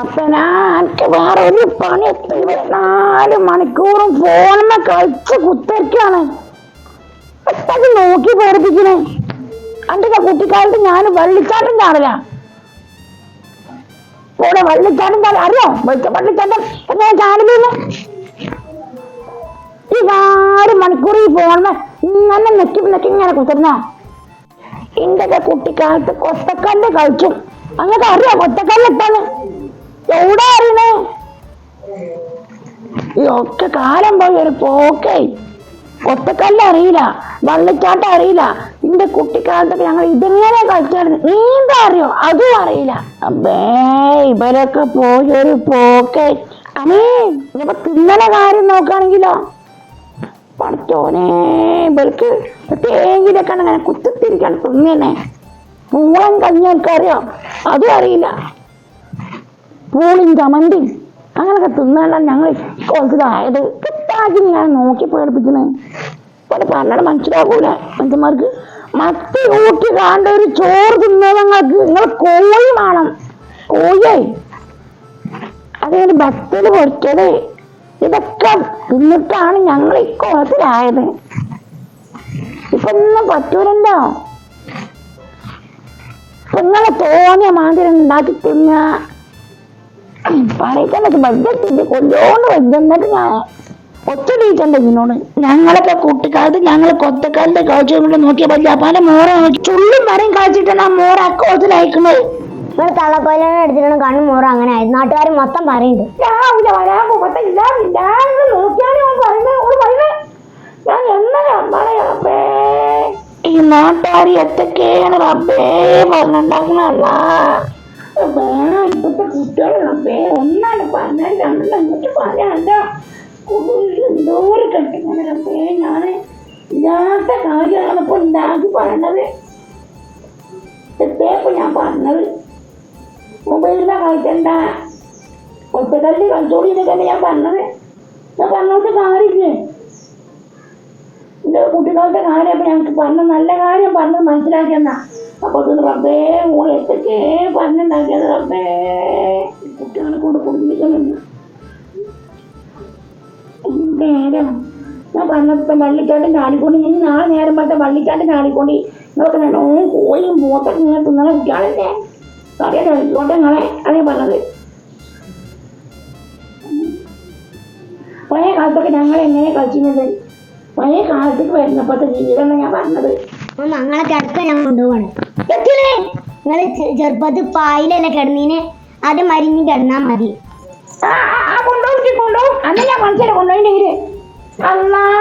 അപ്പനാക്ക് വേറെ ഒരു പണി ഇരുപത്തിനാല് മണിക്കൂറും ഫോണിനെ കളിച്ച് കുത്തരക്കാണ്. നോക്കി പേടിപ്പിക്കണേ. അന്റെ കുട്ടിക്കാലത്ത് ഞാൻ വള്ളിച്ചാട്ടം ചാടില്ല കൂടെ വള്ളിച്ചാട്ടം കാണാൻ അറിയോ? വെള്ളിച്ചാട്ടം എങ്ങനെ ചാടില്ല ഈ ആറ് മണിക്കൂർ ഈ ഫോണിന് ഇങ്ങനെ നെക്കി നെക്കി ഇങ്ങനെ കുത്തിരുന്ന? ഇന്റൊക്കെ കുട്ടിക്കാലത്ത് കൊത്തക്കല്ല് കളിച്ചു അങ്ങനെ അറിയോ കൊത്തക്കല്ല് ഇട്ടാണ് എവിടെ അറിയണേ ഈ ഒക്കെ കാലം പോയി ഒരു പോക്കേ. കൊത്തക്കല്ല് അറിയില്ല വള്ളിച്ചാട്ടം അറിയില്ല. എന്റെ കുട്ടിക്കാലത്തൊക്കെ ഞങ്ങൾ ഇതെങ്ങനെ കളിച്ചായിരുന്നു നീന്താ അറിയോ? അതും അറിയില്ല. അബേ ഇവരൊക്കെ പോയി ഒരു പോക്കേ. അനേ ഇപ്പൊ തിന്നണ കാര്യം നോക്കുകയാണെങ്കിലോ? പഠിച്ചോനെ ഇവർക്ക് തേങ്ങിലൊക്കെ അങ്ങനെ കുത്തിത്തിരിക്കാണ്. തിന്നേനെ പൂളം കഞ്ഞൊക്കെ അറിയോ അതും അറിയില്ല. പൂളിൻ ചമന്തി അങ്ങനൊക്കെ തിന്നാണ്ടാണ് ഞങ്ങൾ കോളത്തിലായത് കിട്ടാക്കി ഞാൻ നോക്കി പേടിപ്പിക്കുന്നത് പറഞ്ഞാൽ മനസ്സിലാകൂല മനുഷ്യന്മാർക്ക്. മത്തി ഊട്ടി കാണ്ട ഒരു ചോറ് തിന്നത് ഞങ്ങൾക്ക് നിങ്ങൾ കോഴി വേണം. കോഴി. അതൊരു ഭക്തി പൊറിച്ചത് ഇതൊക്കെ തിന്നിട്ടാണ് ഞങ്ങൾ ഈ കോളത്തിലായത് ഇപ്പൊ ഒന്നും പറ്റൂലല്ലോ. നിങ്ങളെ തോന്നിയ മാതിരി ഉണ്ടാക്കി തിന്ന. പറയത്തന്നെ ബഡ്ജറ്റ് കൊല്ലോണ്ട് വെച്ചിട്ട് ഞാൻ ഇതിനോട് ഞങ്ങളൊക്കെ കുട്ടിക്കാലത്ത് ഞങ്ങൾ കൊത്തക്കാലത്തെ കാഴ്ച കൊണ്ട് നോക്കിയ അതിന്റെ മോറ നോക്കി. ചുള്ളും വരെയും കാഴ്ചിട്ടാണ് ആ മോറ അക്കോലത്തിലയക്കുന്നത് നിങ്ങൾ തള്ളക്കൊയിലാണ് എടുത്തിട്ടാണ് കണ്ണു മോറ അങ്ങനെ ആയത് നാട്ടുകാർ മൊത്തം പറയുന്നുണ്ട്. രാവിലെ വരാൻ പോകട്ടെ ഇല്ല ഇല്ലാന്ന് നോക്കിയാണ് പറയുന്നത് ഞാൻ എങ്ങനെ അമ്മളെ റബ്ബേ ഈ നാട്ടുകാർ എത്തൊക്കെയാണ് റബ്ബേ പറഞ്ഞിട്ടുണ്ടാക്കണല്ല വേണം ഇപ്പോഴത്തെ കുട്ടികൾ റബ്ബേ. ഒന്നാണ് പറഞ്ഞാൽ രണ്ടെണ്ണം പറയാണ്ട എന്തോരം കെട്ടിങ്ങനെ റബ്ബേ ഞാൻ ഇല്ലാത്ത കാര്യമാണ് ഇപ്പൊ ഉണ്ടാക്കി പറയണത്. എത്തേപ്പോ ഞാൻ പറഞ്ഞത്. മൊബൈലിലെ കളിക്കണ്ട ഒറ്റക്കല്ല് കളിച്ചോളി എന്നൊക്കെ ഞാൻ പറഞ്ഞത്. ഞാൻ പറഞ്ഞോട്ട് കാര്യമില്ലേ? എന്റെ കുട്ടികളുടെ കാര്യം അപ്പൊ ഞങ്ങൾക്ക് പറഞ്ഞ നല്ല കാര്യം പറഞ്ഞത് മനസ്സിലാക്കിയെന്നാ അപ്പൊ അത് റബ്ബേ മോളെ എത്തൊക്കെ പറഞ്ഞുണ്ടാക്കിയത് റബ്ബേ. കുട്ടികളെ കൊണ്ട് കുടുംബിക്കുന്നുണ്ട് നേരം ഞാൻ പറഞ്ഞപ്പോ വള്ളിക്കാട്ടും കാണിക്കൊണ്ടി ഇനി നാളെ നേരം പറ്റ വള്ളിക്കാട്ടും ചാടിക്കൊണ്ട് നിങ്ങൾക്ക് നല്ലോ കോഴിയും പോത്തൊക്കെ ഇങ്ങനെ തിന്നണ കുട്ടികളല്ലേ? അറിയാം കഴിച്ചോട്ടെ നിങ്ങളെ അതേ പറഞ്ഞത്. പഴയ കാലത്തൊക്കെ ഞങ്ങൾ എങ്ങനെ കളിച്ചിരുന്നത്? പഴയ കാലത്തേക്ക് വരുന്നപ്പോഴത്തെ ജീവിതം ഞാൻ പറഞ്ഞത്. ഞങ്ങളെ കിടക്ക ഞാൻ കൊണ്ടുപോകണം നിങ്ങൾ ചെറുപ്പത്തിൽ പായിലല്ലേ കിടന്നീന്? അത് മരിഞ്ഞ് കിടന്നാ മതി. കൊണ്ടുപോയി കൊണ്ടുപോകും അന്ന് ഞാൻ മനസ്സിലായി 阿拉